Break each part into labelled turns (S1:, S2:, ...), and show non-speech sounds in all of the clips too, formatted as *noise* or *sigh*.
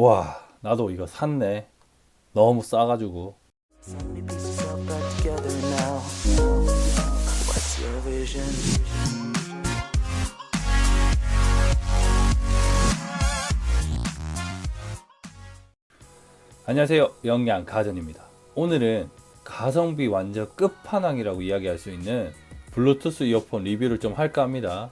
S1: 와 나도 이거 샀네. 너무 싸가지고? 안녕하세요. 영양 가전입니다. 오늘은 가성비 완전 끝판왕이라고 이야기할 수 있는 블루투스 이어폰 리뷰를 좀 할까 합니다.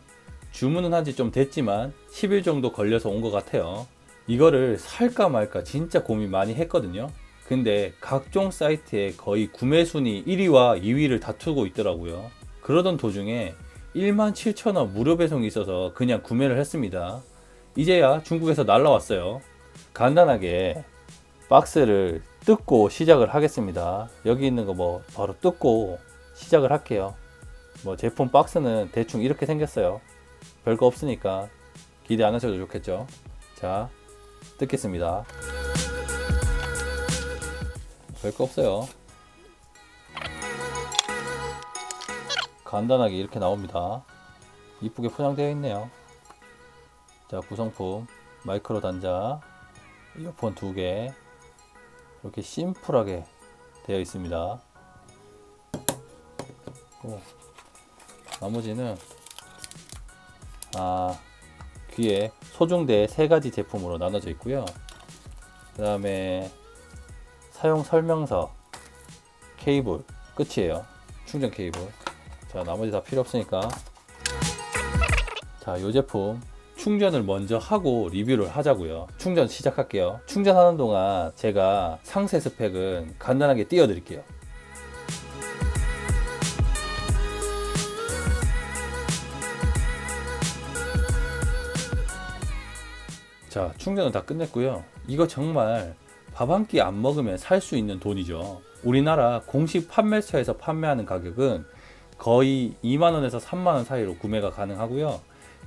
S1: 주문은 한 지 좀 됐지만 10일 정도 걸려서 온 것 같아요 이거를 살까 말까 진짜 고민 많이 했거든요 근데 각종 사이트에 거의 구매 순위 1위와 2위를 다투고 있더라고요 그러던 도중에 17,000원 무료 배송이 있어서 그냥 구매를 했습니다 이제야 중국에서 날라왔어요 간단하게 박스를 뜯고 시작을 하겠습니다. 여기 있는 거 뭐 바로 뜯고 시작을 할게요. 뭐 제품 박스는 대충 이렇게 생겼어요. 별거 없으니까 기대 안 하셔도 좋겠죠. 자, 뜯겠습니다. 별거 없어요. 간단하게 이렇게 나옵니다. 이쁘게 포장되어 있네요. 자, 구성품 마이크로 단자, 이어폰 두 개, 이렇게 심플하게 되어 있습니다. 또 나머지는 아 귀에 소중대 세 가지 제품으로 나눠져 있고요. 그 다음에 사용 설명서, 케이블 끝이에요. 충전 케이블. 자 나머지 다 필요 없으니까 자이 제품 충전을 먼저 하고 리뷰를 하자고요. 충전 시작할게요. 충전하는 동안 제가 상세 스펙은 간단하게 띄워드릴게요. 자, 충전은 다 끝냈고요. 이거 정말 밥 한 끼 안 먹으면 살 수 있는 돈이죠. 우리나라 공식 판매처에서 판매하는 가격은 거의 2만원에서 3만원 사이로 구매가 가능하고요.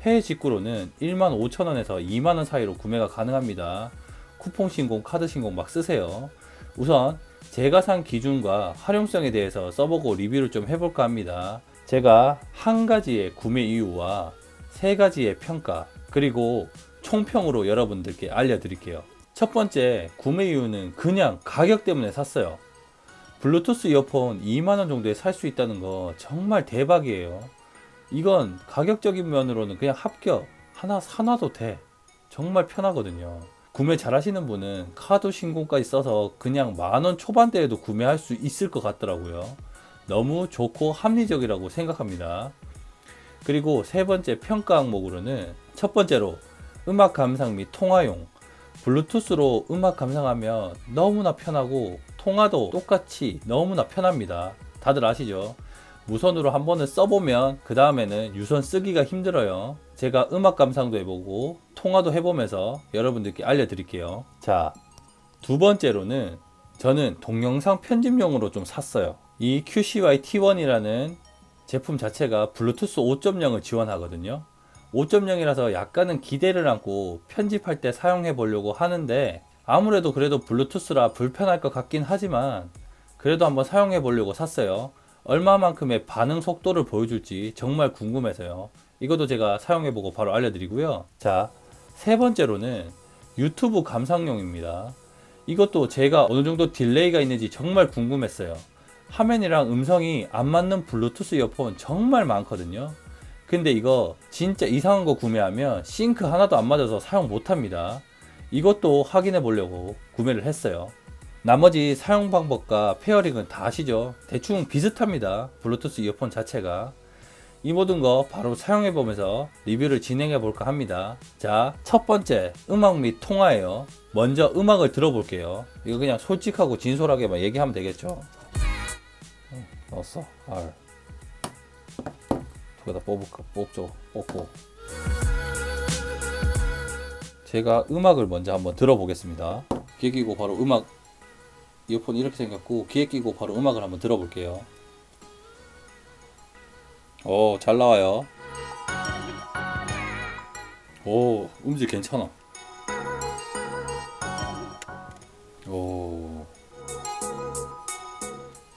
S1: 해외 직구로는 1만 5천 원에서 2만 원 사이로 구매가 가능합니다. 쿠폰 신공, 카드 신공 막 쓰세요. 우선 제가 산 기준과 활용성에 대해서 써보고 리뷰를 좀 해볼까 합니다. 제가 한 가지의 구매 이유와 세 가지의 평가 그리고 총평으로 여러분들께 알려드릴게요. 첫 번째 구매 이유는 그냥 가격 때문에 샀어요. 블루투스 이어폰 2만원 정도에 살 수 있다는 거 정말 대박이에요. 이건 가격적인 면으로는 그냥 합격 하나 사놔도 돼 정말 편하거든요 구매 잘 하시는 분은 카드 신공까지 써서 그냥 만원 초반대에도 구매할 수 있을 것 같더라고요 너무 좋고 합리적이라고 생각합니다 그리고 세 번째 평가 항목으로는 첫 번째로 음악 감상 및 통화용 블루투스로 음악 감상하면 너무나 편하고 통화도 똑같이 너무나 편합니다 다들 아시죠 무선으로 한 번은 써보면 그 다음에는 유선 쓰기가 힘들어요. 제가 음악 감상도 해보고 통화도 해보면서 여러분들께 알려드릴게요. 자, 두 번째로는 저는 동영상 편집용으로 좀 샀어요. 이 QCY T1이라는 제품 자체가 블루투스 5.0을 지원하거든요. 5.0이라서 약간은 기대를 안고 편집할 때 사용해 보려고 하는데 아무래도 그래도 블루투스라 불편할 것 같긴 하지만 그래도 한번 사용해 보려고 샀어요. 얼마만큼의 반응 속도를 보여줄지 정말 궁금해서요. 이것도 제가 사용해 보고 바로 알려드리고요. 자, 세 번째로는 유튜브 감상용입니다. 이것도 제가 어느 정도 딜레이가 있는지 정말 궁금했어요. 화면이랑 음성이 안 맞는 블루투스 이어폰 정말 많거든요. 근데 이거 진짜 이상한 거 구매하면 싱크 하나도 안 맞아서 사용 못 합니다. 이것도 확인해 보려고 구매를 했어요. 나머지 사용 방법과 페어링은 다 아시죠? 대충 비슷합니다. 블루투스 이어폰 자체가. 이 모든 거 바로 사용해 보면서 리뷰를 진행해 볼까 합니다. 자, 첫 번째, 음악 및 통화예요. 먼저 음악을 들어볼게요. 이거 그냥 솔직하고 진솔하게만 얘기하면 되겠죠? 응, 넣었어. R. 두개다 뽑을까? 뽑죠. 뽑고. 제가 음악을 먼저 한번 들어보겠습니다. 귀 끼고 바로 음악 이어폰 이렇게 생겼고 귀에 끼고 바로 음악을 한번 들어볼게요. 오, 잘 나와요. 오, 음질 괜찮아. 오.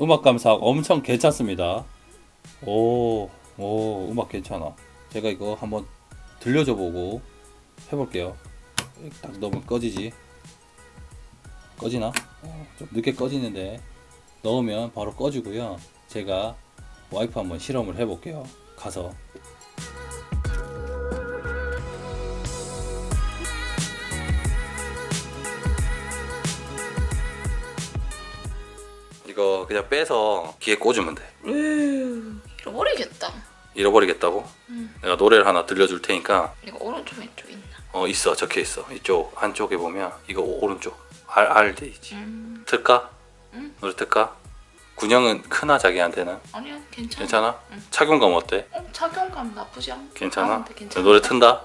S1: 음악 감상 엄청 괜찮습니다. 오, 오, 음악 괜찮아. 제가 이거 한번 들려줘 보고 해볼게요. 딱 넣으면 꺼지지. 꺼지나? 어, 좀 늦게 꺼지는데 넣으면 바로 꺼지고요. 제가 와이프 한번 실험을 해볼게요. 가서. 이거 그냥 빼서 귀에 꽂으면 돼.
S2: 으, 잃어버리겠다.
S1: 잃어버리겠다고?
S2: 음.
S1: 내가 노래를 하나 들려줄 테니까
S2: 이거 오른쪽 왼쪽 있나?
S1: 어 있어 적혀 있어 이쪽 한쪽에 보면 이거 오- 오른쪽 R R 돼 있지
S2: 음,
S1: 틀까?
S2: 응.
S1: 노래 틀까? 군형은 크나 자기한테는
S2: 아니야 괜찮아.
S1: 괜찮아?
S2: 응.
S1: 착용감 어때?
S2: 어, 착용감 나쁘지 않.
S1: 괜찮아?
S2: 아, 괜찮아.
S1: 노래 튼다?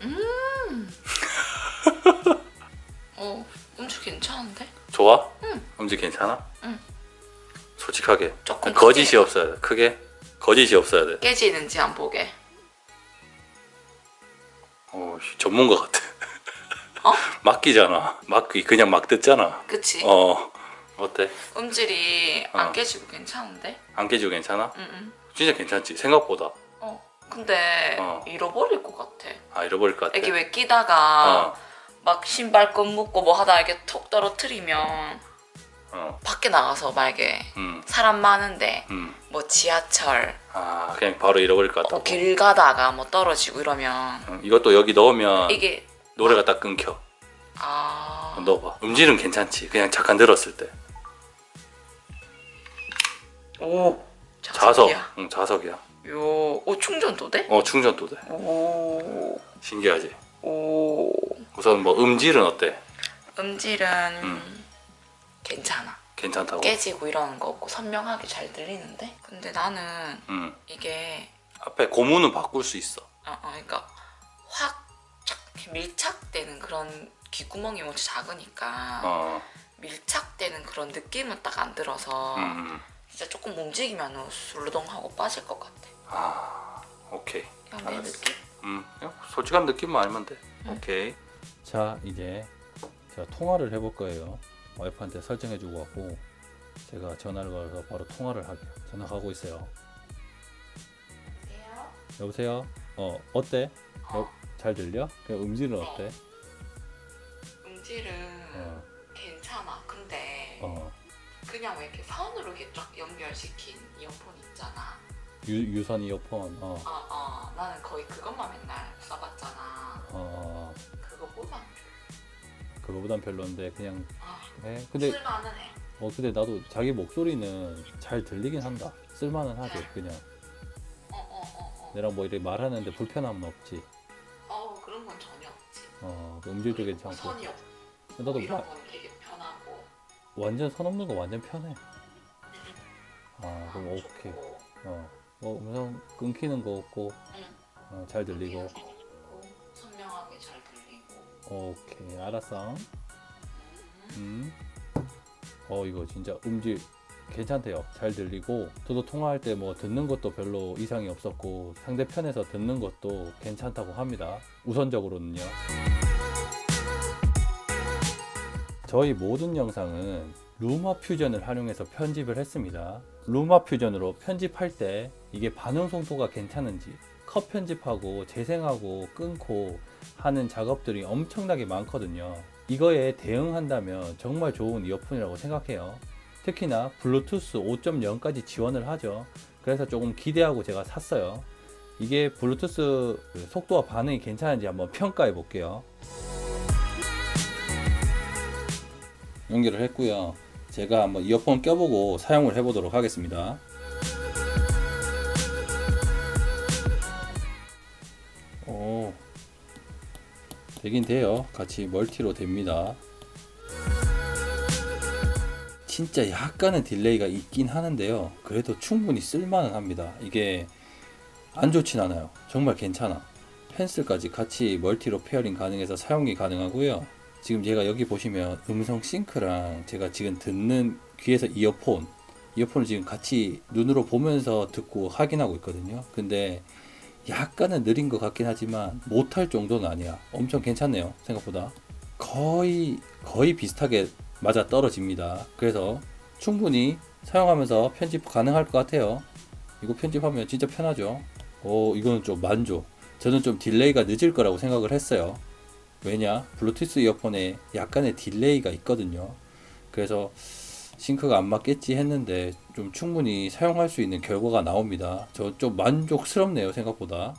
S1: *laughs*
S2: 어, 음주 괜찮은데?
S1: 좋아?
S2: 응.
S1: 음질 괜찮아?
S2: 응.
S1: 솔직하게
S2: 조금
S1: 거짓이
S2: 크게.
S1: 없어야 돼 크게? 거짓이 없어야 돼
S2: 깨지는지 안 보게.
S1: 어, 씨, 전문가 같아 *laughs*
S2: 어?
S1: 맡기잖아 맡기 그냥 막 듣잖아
S2: 그치?
S1: 어 어때?
S2: 음질이
S1: 어.
S2: 안 깨지고 괜찮은데?
S1: 안 깨지고 괜찮아?
S2: 응, 응.
S1: 진짜 괜찮지 생각보다
S2: 어, 근데
S1: 어.
S2: 잃어버릴 것 같아.
S1: 아 잃어버릴 것 같아
S2: 이게 왜 끼다가
S1: 어,
S2: 막 신발 끈 묶고 뭐 하다 이렇게 톡 떨어뜨리면
S1: 어,
S2: 밖에 나가서 만약에
S1: 음,
S2: 사람 많은데
S1: 음.
S2: 뭐 지하철
S1: 아 그냥 바로 잃어버릴 것 같다고.
S2: 어, 길 가다가 뭐 떨어지고 이러면
S1: 응, 이것도 여기 넣으면
S2: 이게
S1: 노래가 딱 끊겨.
S2: 아.
S1: 넣어봐. 음질은 괜찮지. 그냥 잠깐 들었을 때.
S2: 오.
S1: 자석.
S2: 자석이야.
S1: 응 자석이야.
S2: 요, 오 충전도 돼?
S1: 어 충전도 돼.
S2: 오,
S1: 신기하지?
S2: 오.
S1: 우선 뭐 음질은 어때?
S2: 음질은
S1: 음.
S2: 괜찮아.
S1: 괜찮다고
S2: 깨지고 이러는 거 없고 선명하게 잘 들리는데. 근데 나는
S1: 응
S2: 이게
S1: 앞에 고무는 바꿀 수 있어
S2: 어, 어 그러니까 확 착, 이렇게 밀착되는 그런 귓구멍이 먼저 작으니까
S1: 어
S2: 밀착되는 그런 느낌은 딱 안 들어서
S1: 음, 음.
S2: 진짜 조금 움직이면 술렁하고 빠질 것 같아.
S1: 아 오케이
S2: 그냥 내
S1: 알았어.
S2: 느낌?
S1: 음 그냥 솔직한 느낌만 알면 돼
S2: 응.
S1: 오케이 자 이제 제가 통화를 해볼 거예요 와이프한테 설정해 주고 왔고 제가 전화를 걸어서 바로 통화를 할게요 전화 가고 있어요. 여보세요? 어 어때? 여, 잘 들려? 그 음질은 어 때?
S2: 음질은
S1: 어,
S2: 괜찮아. 근데
S1: 어.
S2: 그냥 왜 이렇게 선으로 이렇게 쫙 연결시킨 이어폰 있잖아.
S1: 유, 유선 이어폰 어,
S2: 아, 아, 나는 거의 그것만 맨날 써봤잖아.
S1: 어.
S2: 그거보단
S1: 그거보단 별론데 그냥
S2: 아,
S1: 해 근데
S2: 쓸만은 해.
S1: 어 근데 나도 자기 목소리는 잘 들리긴 한다 쓸만은 하지 그냥
S2: 어, 어, 어, 어.
S1: 내랑 뭐 이렇게 말하는데 불편함은 없지
S2: 어, 그런 건 전혀 없지.
S1: 어 음질도 괜찮고
S2: 선이 없.
S1: 나도
S2: 이런
S1: 마-
S2: 건 되게 편하고.
S1: 완전 선 없는 거 완전 편해 아 그럼
S2: 아,
S1: 오케이
S2: 좋고.
S1: 어, 뭐 음성 끊기는 거 없고
S2: 응.
S1: 어, 잘 들리고
S2: 그냥 좋고, 선명하게 잘 들리고.
S1: 오케이 알았어
S2: 음.
S1: 음어 이거 진짜 음질 괜찮대요 잘 들리고 저도 통화할 때 뭐 듣는 것도 별로 이상이 없었고 상대편에서 듣는 것도 괜찮다고 합니다 우선적으로는요 저희 모든 영상은 루마 퓨전을 활용해서 편집을 했습니다. 루마 퓨전으로 편집할 때 이게 반응 속도가 괜찮은지 컷 편집하고 재생하고 끊고 하는 작업들이 엄청나게 많거든요. 이거에 대응한다면 정말 좋은 이어폰이라고 생각해요. 특히나 블루투스 5.0까지 지원을 하죠. 그래서 조금 기대하고 제가 샀어요. 이게 블루투스 그 속도와 반응이 괜찮은지 한번 평가해 볼게요. 연결을 했고요. 제가 한번 이어폰 껴보고 사용을 해보도록 하겠습니다. 되긴 돼요. 같이 멀티로 됩니다. 진짜 약간의 딜레이가 있긴 하는데요. 그래도 충분히 쓸만은 합니다. 이게 안 좋진 않아요. 정말 괜찮아. 펜슬까지 같이 멀티로 페어링 가능해서 사용이 가능하고요. 지금 제가 여기 보시면 음성 싱크랑 제가 지금 듣는 귀에서 이어폰 이어폰을 지금 같이 눈으로 보면서 듣고 확인하고 있거든요 근데 약간은 느린 것 같긴 하지만 못할 정도는 아니야. 엄청 괜찮네요 생각보다. 거의 거의 비슷하게 맞아 떨어집니다. 그래서 충분히 사용하면서 편집 가능할 것 같아요. 이거 편집하면 진짜 편하죠? 오 이거는 좀 만족 저는 좀 딜레이가 늦을 거라고 생각을 했어요. 왜냐? 블루투스 이어폰에 약간의 딜레이가 있거든요. 그래서 싱크가 안 맞겠지 했는데 좀 충분히 사용할 수 있는 결과가 나옵니다. 저 좀 만족스럽네요, 생각보다.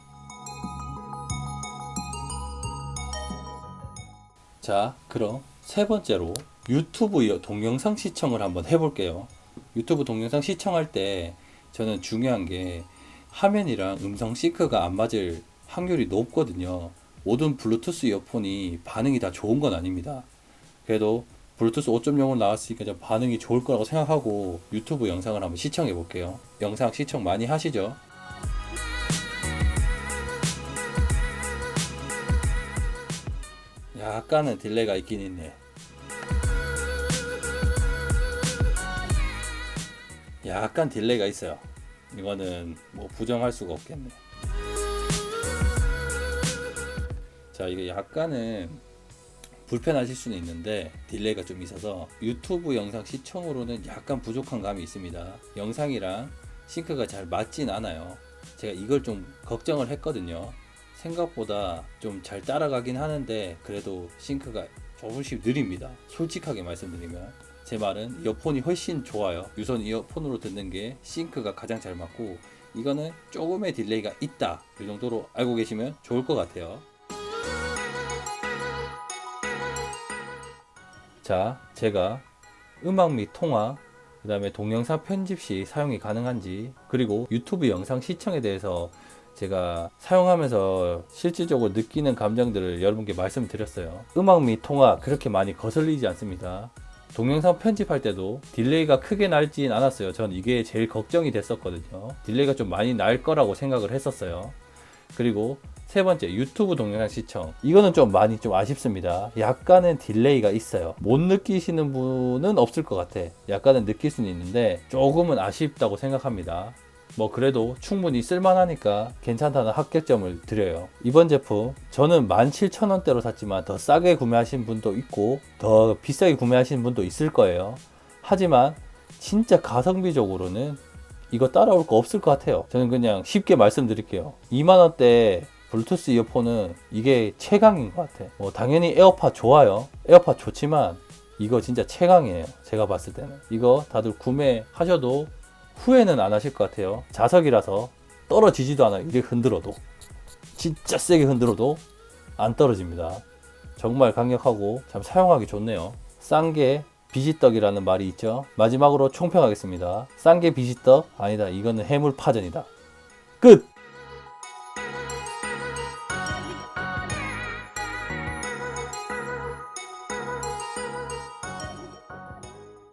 S1: 자, 그럼 세 번째로 유튜브 여- 동영상 시청을 한번 해볼게요. 유튜브 동영상 시청할 때 저는 중요한 게 화면이랑 음성 싱크가 안 맞을 확률이 높거든요. 모든 블루투스 이어폰이 반응이 다 좋은 건 아닙니다. 그래도 블루투스 5.0은 나왔으니까 좀 반응이 좋을 거라고 생각하고 유튜브 영상을 한번 시청해 볼게요. 영상 시청 많이 하시죠? 약간은 딜레이가 있긴 있네. 약간 딜레이가 있어요. 이거는 뭐 부정할 수가 없겠네. 자, 이게 약간은 불편하실 수는 있는데 딜레이가 좀 있어서 유튜브 영상 시청으로는 약간 부족한 감이 있습니다. 영상이랑 싱크가 잘 맞진 않아요. 제가 이걸 좀 걱정을 했거든요. 생각보다 좀 잘 따라가긴 하는데 그래도 싱크가 조금씩 느립니다. 솔직하게 말씀드리면 제 말은 이어폰이 훨씬 좋아요. 유선 이어폰으로 듣는 게 싱크가 가장 잘 맞고 이거는 조금의 딜레이가 있다. 이 정도로 알고 계시면 좋을 것 같아요. 자, 제가 음악 및 통화, 그 다음에 동영상 편집 시 사용이 가능한지, 그리고 유튜브 영상 시청에 대해서 제가 사용하면서 실질적으로 느끼는 감정들을 여러분께 말씀드렸어요. 음악 및 통화 그렇게 많이 거슬리지 않습니다. 동영상 편집할 때도 딜레이가 크게 날진 않았어요. 전 이게 제일 걱정이 됐었거든요. 딜레이가 좀 많이 날 거라고 생각을 했었어요. 그리고 세 번째 유튜브 동영상 시청. 이거는 좀 많이 좀 아쉽습니다. 약간은 딜레이가 있어요. 못 느끼시는 분은 없을 것 같아. 약간은 느낄 수는 있는데 조금은 아쉽다고 생각합니다. 뭐 그래도 충분히 쓸만하니까 괜찮다는 합격점을 드려요. 이번 제품 저는 17,000원대로 샀지만 더 싸게 구매하신 분도 있고 더 비싸게 구매하신 분도 있을 거예요. 하지만 진짜 가성비적으로는 이거 따라올 거 없을 것 같아요. 저는 그냥 쉽게 말씀드릴게요. 2만원대 블루투스 이어폰은 이게 최강인 것 같아. 뭐 당연히 에어팟 좋아요. 에어팟 좋지만 이거 진짜 최강이에요. 제가 봤을 때는. 이거 다들 구매하셔도 후회는 안 하실 것 같아요. 자석이라서 떨어지지도 않아요. 이게 흔들어도. 진짜 세게 흔들어도 안 떨어집니다. 정말 강력하고 참 사용하기 좋네요. 싼게 비지떡이라는 말이 있죠. 마지막으로 총평하겠습니다. 싼 게 비지떡? 아니다. 이거는 해물파전이다. 끝!